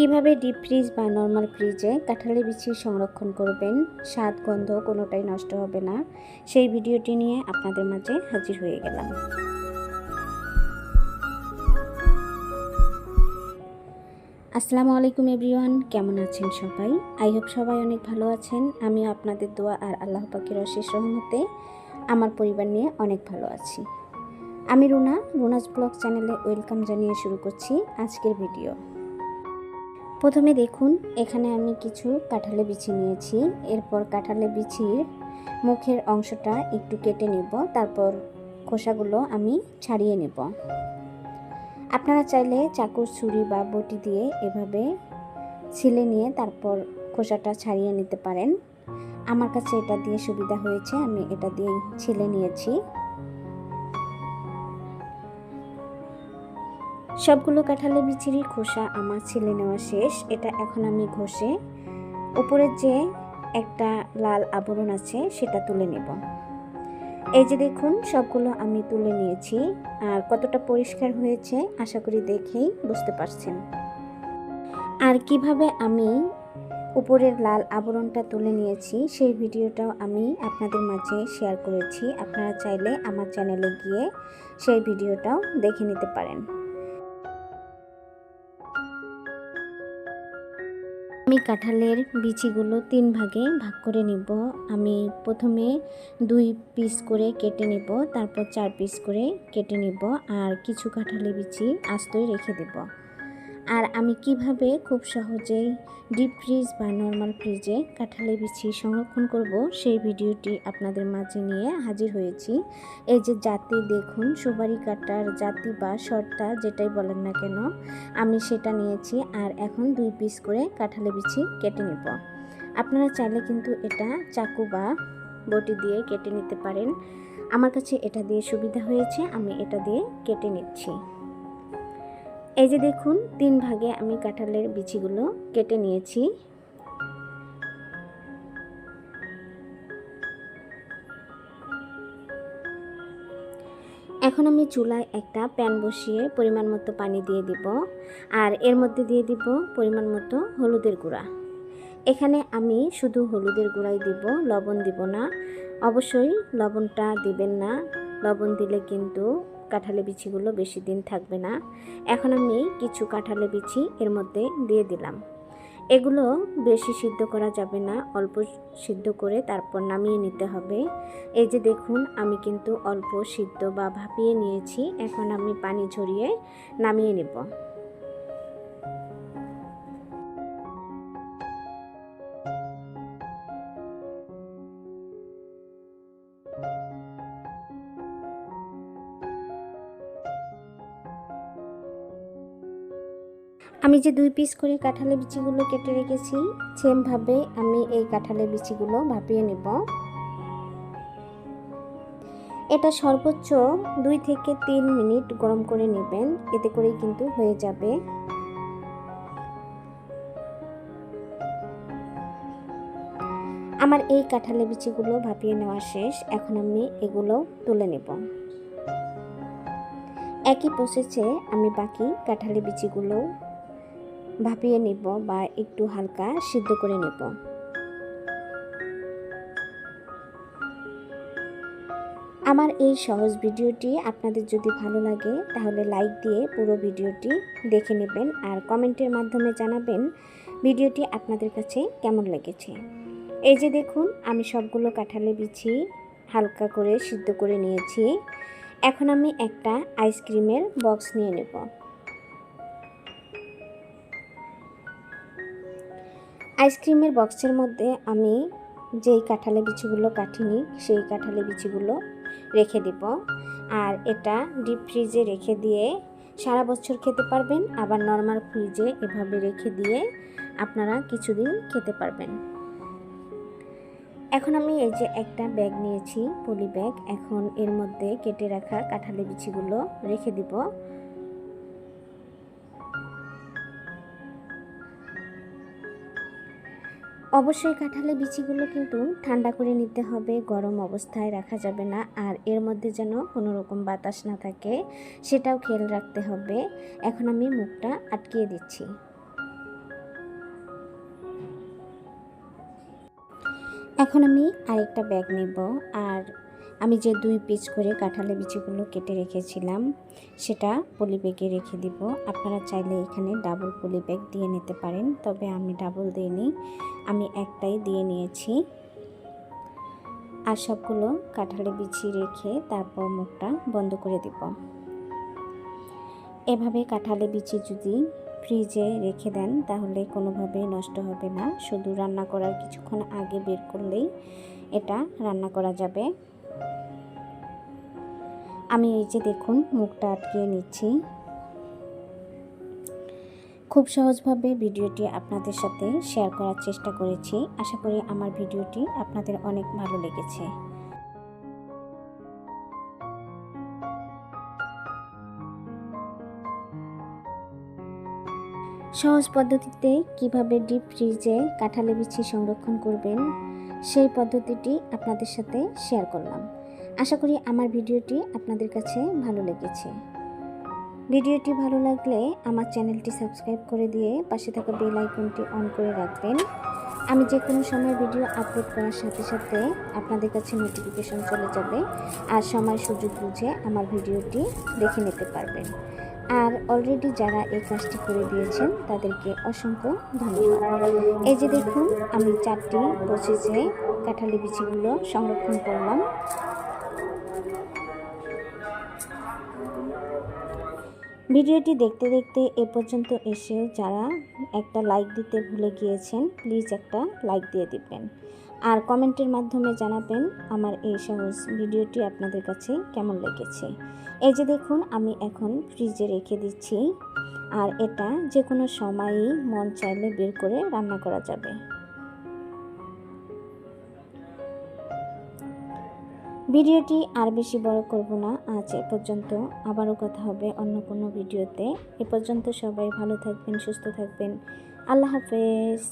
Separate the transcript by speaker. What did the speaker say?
Speaker 1: কীভাবে deep fridge বা normal ফ্রিজে কাঁঠালি বিচি সংরক্ষণ করবেন? স্বাদ, গন্ধ কোনোটাই নষ্ট হবে না। সেই ভিডিওটি নিয়ে আপনাদের মাঝে হাজির হয়ে গেলাম। আসসালামু আলাইকুম এভরিওয়ান, কেমন আছেন সবাই? আই হোপ সবাই অনেক ভালো আছেন। আমিও আপনাদের দোয়া আর আল্লাহ পাখির অশেষ রহমতে আমার পরিবার নিয়ে অনেক ভালো আছি। আমি রুনা রুনাজ ব্লগ চ্যানেলে ওয়েলকাম জানিয়ে শুরু করছি আজকের ভিডিও। প্রথমে দেখুন, এখানে আমি কিছু কাঁঠালে বিছি নিয়েছি। এরপর কাঁঠালে বিছির মুখের অংশটা একটু কেটে নেব, তারপর খোসাগুলো আমি ছাড়িয়ে নেব। আপনারা চাইলে চাকুর ছুরি বা বটি দিয়ে এভাবে ছিলে নিয়ে তারপর খোসাটা ছাড়িয়ে নিতে পারেন। আমার কাছে এটা দিয়ে সুবিধা হয়েছে, আমি এটা দিয়ে ছিলে নিয়েছি। সবগুলো কাঁঠালে বিচিরি খোসা আমার ছিলে নেওয়া শেষ। এটা এখন আমি ঘষে উপরের যে একটা লাল আবরণ আছে সেটা তুলে নেব। এই যে দেখুন, সবগুলো আমি তুলে নিয়েছি। আর কতটা পরিষ্কার হয়েছে আশা করি দেখেই বুঝতে পারছেন। আর কীভাবে আমি উপরের লাল আবরণটা তুলে নিয়েছি সেই ভিডিওটাও আমি আপনাদের মাঝে শেয়ার করেছি। আপনারা চাইলে আমার চ্যানেলে গিয়ে সেই ভিডিওটাও দেখে নিতে পারেন। আমি কাঁঠালের বিচিগুলো তিন ভাগে ভাগ করে নিব। আমি প্রথমে দুই পিস করে কেটে নিব, তারপর চার পিস করে কেটে নিব, আর কিছু কাঁঠালের বিচি আস্তই রেখে দেব। আর আমি কীভাবে খুব সহজেই ডিপ ফ্রিজ বা নর্মাল ফ্রিজে কাঁঠালের বিচি সংরক্ষণ করব সেই ভিডিওটি আপনাদের মাঝে নিয়ে হাজির হয়েছি। এই যে জাতি দেখুন, সুপারি কাটার জাতি বা শর্তা যেটাই বলেন না কেন, আমি সেটা নিয়েছি আর এখন দুই পিস করে কাঁঠালে বিচি কেটে নেব। আপনারা চাইলে কিন্তু এটা চাকু বা বটি দিয়ে কেটে নিতে পারেন। আমার কাছে এটা দিয়ে সুবিধা হয়েছে, আমি এটা দিয়ে কেটে নিচ্ছি। এই যে দেখুন, তিন ভাগে আমি কাঁঠালের বিচিগুলো কেটে নিয়েছি। এখন আমি চুলায় একটা প্যান বসিয়ে পরিমাণ মতো পানি দিয়ে দিব, আর এর মধ্যে দিয়ে দিব পরিমাণ মতো হলুদের গুঁড়া। এখানে আমি শুধু হলুদের গুঁড়াই দিব, লবণ দিব না। অবশ্যই লবণটা দিবেন না, লবণ দিলে কিন্তু কাঁঠালে বিচিগুলো বেশি দিন থাকবে না। এখন আমি কিছু কাঁঠালে বিচি এর মধ্যে দিয়ে দিলাম। এগুলো বেশি সিদ্ধ করা যাবে না, অল্প সিদ্ধ করে তারপর নামিয়ে নিতে হবে। এই যে দেখুন, আমি কিন্তু অল্প সিদ্ধ বা ভাপিয়ে নিয়েছি। এখন আমি পানি ঝরিয়ে নামিয়ে নেব। আমি যে দুই পিস করে কাঁঠালের বিচিগুলো কেটে রেখেছি সেমভাবে আমি এই কাঁঠালের বিচিগুলো ভাপিয়ে নেব। এটা সর্বোচ্চ দুই থেকে তিন মিনিট গরম করে নেবেন, এতে করেই কিন্তু হয়ে যাবে। আমার এই কাঁঠালের বিচিগুলো ভাপিয়ে নেওয়া শেষ, এখন আমি এগুলো তুলে নেব। একই প্রসেসে আমি বাকি কাঁঠালের বিচিগুলো ভাপিয়ে নেব বা একটু হালকা সিদ্ধ করে নেব। আমার এই সহজ ভিডিওটি আপনাদের যদি ভালো লাগে, তাহলে লাইক দিয়ে পুরো ভিডিওটি দেখে নেবেন আর কমেন্টের মাধ্যমে জানাবেন ভিডিওটি আপনাদের কাছে কেমন লেগেছে। এই যে দেখুন, আমি সবগুলো কাঁঠালে বিছি, হালকা করে সিদ্ধ করে নিয়েছি। এখন আমি একটা আইসক্রিমের বক্স নিয়ে নেব। আইসক্রিমের বক্সের মধ্যে আমি যেই কাঁঠালে বিচিগুলো কাটিনি, সেই কাঁঠালে বিচিগুলো রেখে দেব। আর এটা ডিপ ফ্রিজে রেখে দিয়ে সারা বছর খেতে পারবেন, আবার নর্মাল ফ্রিজে এভাবে রেখে দিয়ে আপনারা কিছুদিন খেতে পারবেন। এখন আমি এই যে একটা ব্যাগ নিয়েছি, পলি ব্যাগ, এখন এর মধ্যে কেটে রাখা কাঁঠালে বিচিগুলো রেখে দিব। অবশ্যই কাঁঠালের বিচিগুলো কিন্তু ঠান্ডা করে নিতে হবে, গরম অবস্থায় রাখা যাবে না, আর এর মধ্যে যেন কোনো রকম বাতাস না থাকে, সেটাও খেয়াল রাখতে হবে। এখন আমি মুখটা আটকিয়ে দিচ্ছি। এখন আমি আরেকটা ব্যাগ নেব, আর আমি যে দুই পিস করে কাঁঠালের বিচিগুলো কেটে রেখেছিলাম, সেটা পলি ব্যাগে রেখে দিব। আপনারা চাইলে এখানে ডাবল পলি ব্যাগ দিয়ে নিতে পারেন, তবে আমি ডাবল দিইনি। আমি একটাই দিয়ে নিয়েছি। আর সবগুলো কাঁঠালে বিছি রেখে তারপর মুখটা বন্ধ করে দিব। এভাবে কাঁঠালে বিচি যদি ফ্রিজে রেখে দেন, তাহলে কোনোভাবেই নষ্ট হবে না। শুধু রান্না করার কিছুক্ষণ আগে বের করলেই এটা রান্না করা যাবে। আমি এই যে দেখুন, মুখটা আটকিয়ে নিচ্ছি। খুব সহজভাবে ভিডিওটি আপনাদের সাথে শেয়ার করার চেষ্টা করেছি। আশা করি আমার ভিডিওটি আপনাদের অনেক ভালো লেগেছে। সহজ পদ্ধতিতে কীভাবে ডিপ ফ্রিজে কাঁঠালে বিচি সংরক্ষণ করবেন? সেই পদ্ধতিটি আপনাদের সাথে শেয়ার করলাম। আশা করি আমার ভিডিওটি আপনাদের কাছে ভালো লেগেছে। ভিডিওটি ভালো লাগলে আমার চ্যানেলটি সাবস্ক্রাইব করে দিয়ে পাশে থাকা বেল আইকনটি অন করে রাখবেন। আমি যে কোনো সময় ভিডিও আপলোড করার সাথে সাথে আপনাদের কাছে নোটিফিকেশন চলে যাবে আর সময় সুযোগ বুঝে আমার ভিডিওটি দেখে নিতে পারবেন। আর অলরেডি যারা এই কাজটি করে দিয়েছেন, তাদেরকে অসংখ্য ধন্যবাদ। এই যে দেখুন, আমি চারটি প্রসেসে কাঁঠালি বিচিগুলো সংরক্ষণ করলাম। ভিডিওটি দেখতে দেখতে এ পর্যন্ত এসেও যারা একটা লাইক দিতে ভুলে গিয়েছেন প্লিজ একটা লাইক দিয়ে দিবেন। আর কমেন্টের মাধ্যমে জানাবেন আমার এই সহজ ভিডিওটি আপনাদের কাছে কেমন লেগেছে। এই যে দেখুন, আমি এখন ফ্রিজে রেখে দিচ্ছি আর এটা যে কোনো সময়ই মন চাইলে বের করে রান্না করা যাবে। ভিডিওটি আর বেশি বড় করব না, আজ এ পর্যন্ত। আবারও কথা হবে অন্য কোনো ভিডিওতে। এ পর্যন্ত সবাই ভালো থাকবেন, সুস্থ থাকবেন। আল্লাহ হাফেজ।